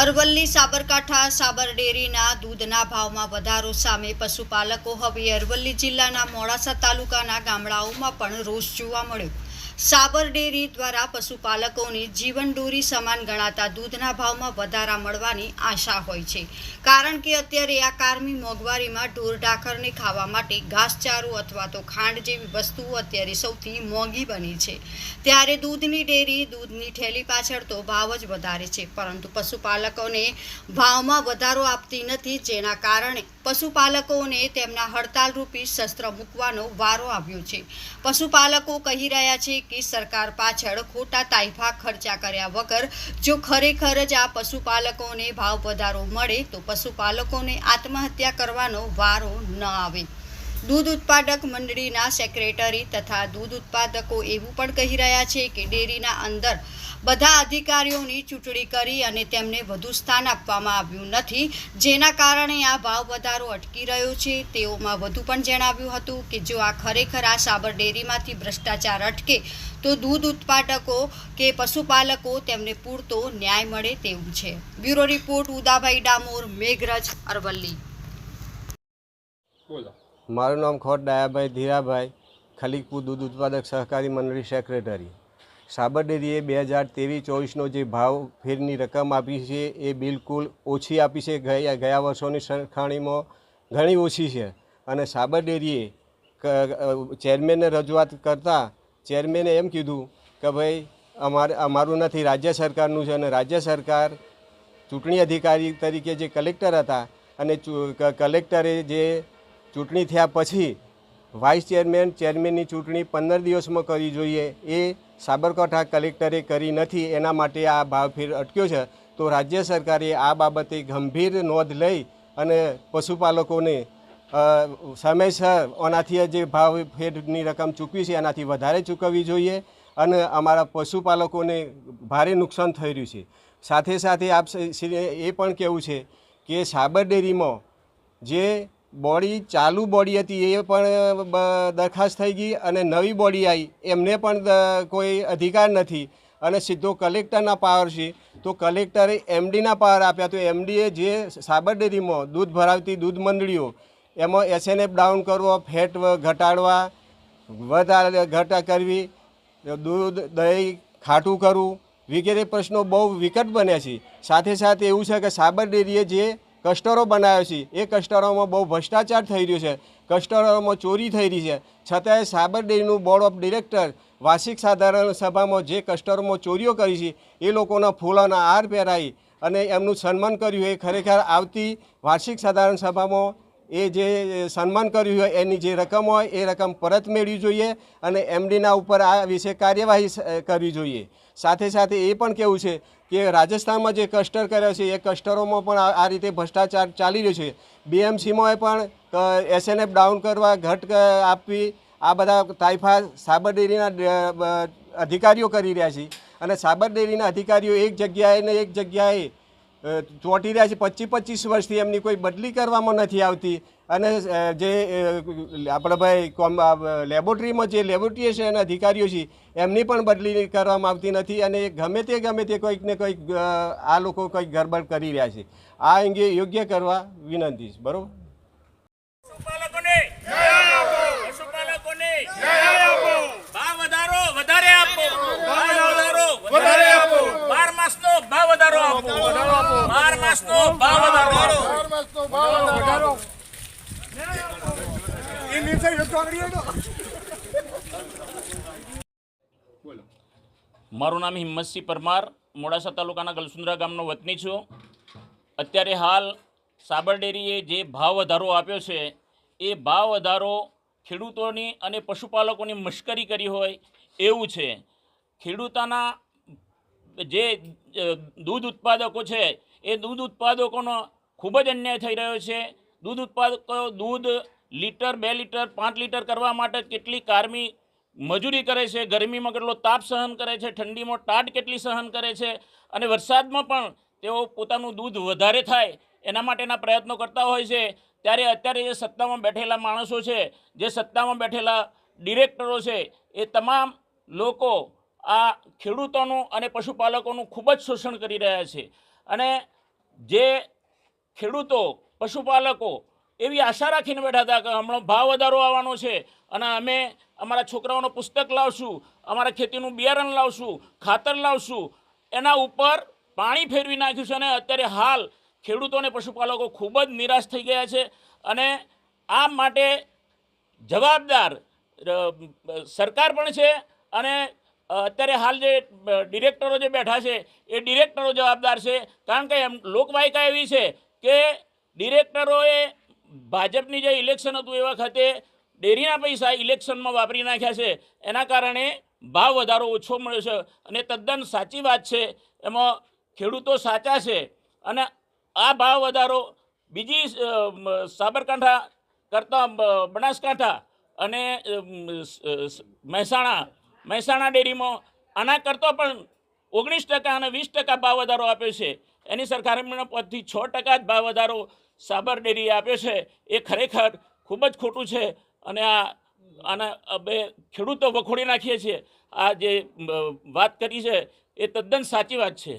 અરવલ્લી સાબરકાંઠા સાબર ડેરીના દૂધના ભાવમાં વધારો સામે પશુપાલકો હવે અરવલ્લી જિલ્લાના મોડાસા તાલુકાના ગામડાઓમાં પણ રોષ જોવા મળ્યો. સાબર ડેરી દ્વારા પશુપાલકોને જીવનડોરી સમાન ગણાતા દૂધના ભાવમાં વધારા મળવાની આશા હોય છે. કારણ કે અત્યારે આ કારમી મોંઘવારીમાં ઢોર ઢાખરને ખાવા માટે ઘાસચારો અથવા તો ખાંડ જેવી વસ્તુઓ અત્યારે સૌથી મોંઘી બની છે. ત્યારે દૂધની ડેરી, દૂધની ઠેલી પાછળ તો ભાવ જ વધારે છે, પરંતુ પશુપાલકોને ભાવમાં વધારો આપતી નથી, જેના કારણે પશુપાલકોને તેમના હડતાલરૂપી શસ્ત્ર મૂકવાનો વારો આવ્યો છે. પશુપાલકો કહી રહ્યા છે કે સરકાર પાછળ ખોટા તાઇફા ખર્ચા કર્યા વગર જો ખરેખર જ આ પશુપાલકોને ભાવ વધારો મળે તો પશુપાલકોને આત્મહત્યા કરવાનો વારો ન આવે. દૂધ ઉત્પાદક મંડળીના સેક્રેટરી તથા દૂધ ઉત્પાદકો એવું પણ કહી રહ્યા છે કે ડેરીના અંદર બધા અધિકારીઓની ચૂંટણી કરી અને તેમને વધુ સ્થાન આપવામાં આવ્યું નથી. જેના કારણે આ ભાવ વધારો અટકી રહ્યો છે. તેઓમાં વધુ પણ જણાવ્યું હતું કે જો આ ખરેખર આ સાબર ડેરીમાંથી ભ્રષ્ટાચાર અટકે તો દૂધ ઉત્પાદકો કે પશુપાલકો તેમને પૂરતો ન્યાય મળે તેવું છે. Bureau report Udabhai Damor Meghraj Aravalli. બોલો. મારું નામ ખોટ ડાયાભાઈ ધીરાભાઈ ખલીકપુર દૂધ ઉત્પાદક સહકારી મંડળી સેક્રેટરી. સાબર ડેરીએ બે હજાર ત્રેવીસ ચોવીસનો જે ભાવ ફેરની રકમ આપી છે, એ બિલકુલ ઓછી આપી છે. ગયા ગયા વર્ષોની સરખામણીમાં ઘણી ઓછી છે. અને સાબર ડેરીએ ચેરમેનને રજૂઆત કરતાં ચેરમેને એમ કીધું કે ભાઈ, અમારે, અમારું નથી, રાજ્ય સરકારનું છે. અને રાજ્ય સરકાર ચૂંટણી અધિકારી તરીકે જે કલેક્ટર હતા અને કલેક્ટરે જે ચૂંટણી થયા પછી વાઇસ ચેરમેન ચેરમેનની ચૂંટણી પંદર દિવસમાં કરવી જોઈએ. એ સાબરકાંઠા કલેક્ટરે કરી નથી. એના માટે આ ભાવફેર અટક્યો છે. તો રાજ્ય સરકારે આ બાબતે ગંભીર નોંધ લઈ અને પશુપાલકોને સમયસર ઓનાથી જે ભાવ ફેરની રકમ ચૂકવી છે, એનાથી વધારે ચૂકવવી જોઈએ અને અમારા પશુપાલકોને ભારે નુકસાન થઈ રહ્યું છે. સાથે સાથે આપ એ પણ કહેવું છે કે સાબર ડેરીમાં જે બોડી, ચાલુ બોડી હતી એ પણ દરખાસ્ત થઈ ગઈ અને નવી બોડી આવી. એમને પણ કોઈ અધિકાર નથી. અને સીધો કલેક્ટરના પાવર છે. તો કલેક્ટરે એમડીના પાવર આપ્યા. તો એમડીએ જે સાબર ડેરીમાં દૂધ ભરાવતી દૂધ મંડળીઓ, એમાં એસએનએફ ડાઉન કરવો, ફેટ ઘટાડવા, વધારે ઘટા કરવી, દૂધ, દહીં ખાટું કરવું, વગેરે પ્રશ્નો બહુ વિકટ બન્યા છે. સાથે સાથે એવું છે કે સાબર ડેરીએ જે કસ્ટરો બનાવ્યો છે. એ કસ્ટરોમાં બહુ ભ્રષ્ટાચાર થઈ રહ્યો છે. કસ્ટરોમાં ચોરી થઈ રહી છે. છતાંય સાબર ડેરીનું બોર્ડ ઓફ ડિરેક્ટર વાર્ષિક સાધારણ સભામાં જે કસ્ટરોમાં ચોરીઓ કરી છે, એ લોકોના ફૂલોના હાર પહેરાવી અને એમનું સન્માન કર્યું એ ખરેખર આવતી વાર્ષિક સાધારણ સભામાં એ જે સન્માન કર્યું હોય, એની જે રકમ હોય, એ રકમ પરત મેળવી જોઈએ અને એમડીના ઉપર આ વિશે કાર્યવાહી કરવી જોઈએ. સાથે સાથે એ પણ કેવું છે કે રાજસ્થાનમાં જે કસ્ટર કર્યો છે, એ કસ્ટરોમાં પણ આ રીતે ભ્રષ્ટાચાર ચાલી રહ્યો છે. બીએમસીમાં પણ એસએનએફ ડાઉન કરવા, ઘટ આપવી, આ બધા તાઇફા સાબર ડેરીના અધિકારીઓ કરી રહ્યા છે. અને સાબર ડેરીના અધિકારીઓ એક જગ્યાએ ને એક જગ્યાએ ચોંટી રહ્યા છે. પચીસ પચીસ વર્ષથી એમની કોઈ બદલી કરવામાં નથી આવતી. અને જે આપણા ભાઈ લેબોરેટરીમાં જે લેબોરેટરી અધિકારીઓ છે, એમની પણ બદલી કરવામાં આવતી નથી અને ગમે તે ગમે તે કોઈક ને કોઈક આ લોકો કંઈક ગરબડ કરી રહ્યા છે. આ અંગે યોગ્ય કરવા વિનંતી છે. બરાબર પશુપાલકોને પશુપાલકોને ભાવ વધારો વધારે આપો ભાવ વધારો વધારે આપો બાર માસનો ભાવ વધારો આપો બાર માસનો ભાવ વધારો બોલો મારું નામ હિંમતસિંહ પરમાર, મોડાસા તાલુકાના ગલસુંદરા ગામનો વતની છું. અત્યારે હાલ સાબર ડેરીએ જે ભાવ વધારો આપ્યો છે, એ ભાવ વધારો ખેડૂતોની અને પશુપાલકોની મશ્કરી કરી હોય એવું છે. ખેડૂતોના જે દૂધ ઉત્પાદકો છે, એ દૂધ ઉત્પાદકોનો ખૂબ જ અન્યાય થઈ રહ્યો છે. દૂધ ઉત્પાદકો દૂધ લીટર, બે લીટર, પાંચ લીટર કરવા માટે કેટલી કારમી મજૂરી કરે છે? ગરમીમાં કેટલો તાપ સહન કરે છે? ઠંડીમાં ટાટ કેટલી સહન કરે છે? અને વરસાદમાં પણ તેઓ પોતાનું દૂધ વધારે થાય એના માટેના પ્રયત્નો કરતા હોય છે. ત્યારે અત્યારે જે સત્તામાં બેઠેલા માણસો છે, જે સત્તામાં બેઠેલા ડિરેક્ટરો છે, એ તમામ લોકો આ ખેડૂતોનું અને પશુપાલકોનું ખૂબ જ શોષણ કરી રહ્યા છે. અને જે ખેડૂતો, પશુપાલકો એવી આશા રાખીને બેઠા હતા કે હમણાં ભાવ વધારો આવવાનો છે અને અમે અમારા છોકરાઓનું પુસ્તક લાવશું, અમારા ખેતીનું બિયારણ લાવશું, ખાતર લાવશું, એના ઉપર પાણી ફેરવી નાખ્યું છે અને અત્યારે હાલ ખેડૂતો અને પશુપાલકો ખૂબ જ નિરાશ થઈ ગયા છે અને આ માટે જવાબદાર સરકાર પણ છે અને અત્યારે હાલ જે ડિરેક્ટરો જે બેઠા છે એ ડિરેક્ટરો જવાબદાર છે. કારણ કે એમ લોકવાયકા એવી છે કે ડિરેક્ટરોએ ભાજપની જે ઇલેક્શન હતું એ વખતે ડેરીના પૈસા ઇલેક્શનમાં વાપરી નાખ્યા છે. એના કારણે ભાવ વધારો ઓછો મળ્યો છે અને તદ્દન સાચી વાત છે. એમાં ખેડૂતો સાચા છે અને આ ભાવ વધારો બીજી સાબરકાંઠા કરતાં બનાસકાંઠા અને મહેસાણા મહેસાણા ડેરીમાં આના કરતાં પણ ઓગણીસ ટકા અને વીસ ટકા ભાવ વધારો આપ્યો છે. એની સરકારના પદથી છ ટકા જ ભાવ વધારો સાબર ડેરી આપે છે, એ ખરેખર ખૂબ જ ખોટું છે અને આ આના બે ખેડૂતો વખોડી નાખીએ છીએ. આ જે વાત કરી છે, એ તદ્દન સાચી વાત છે.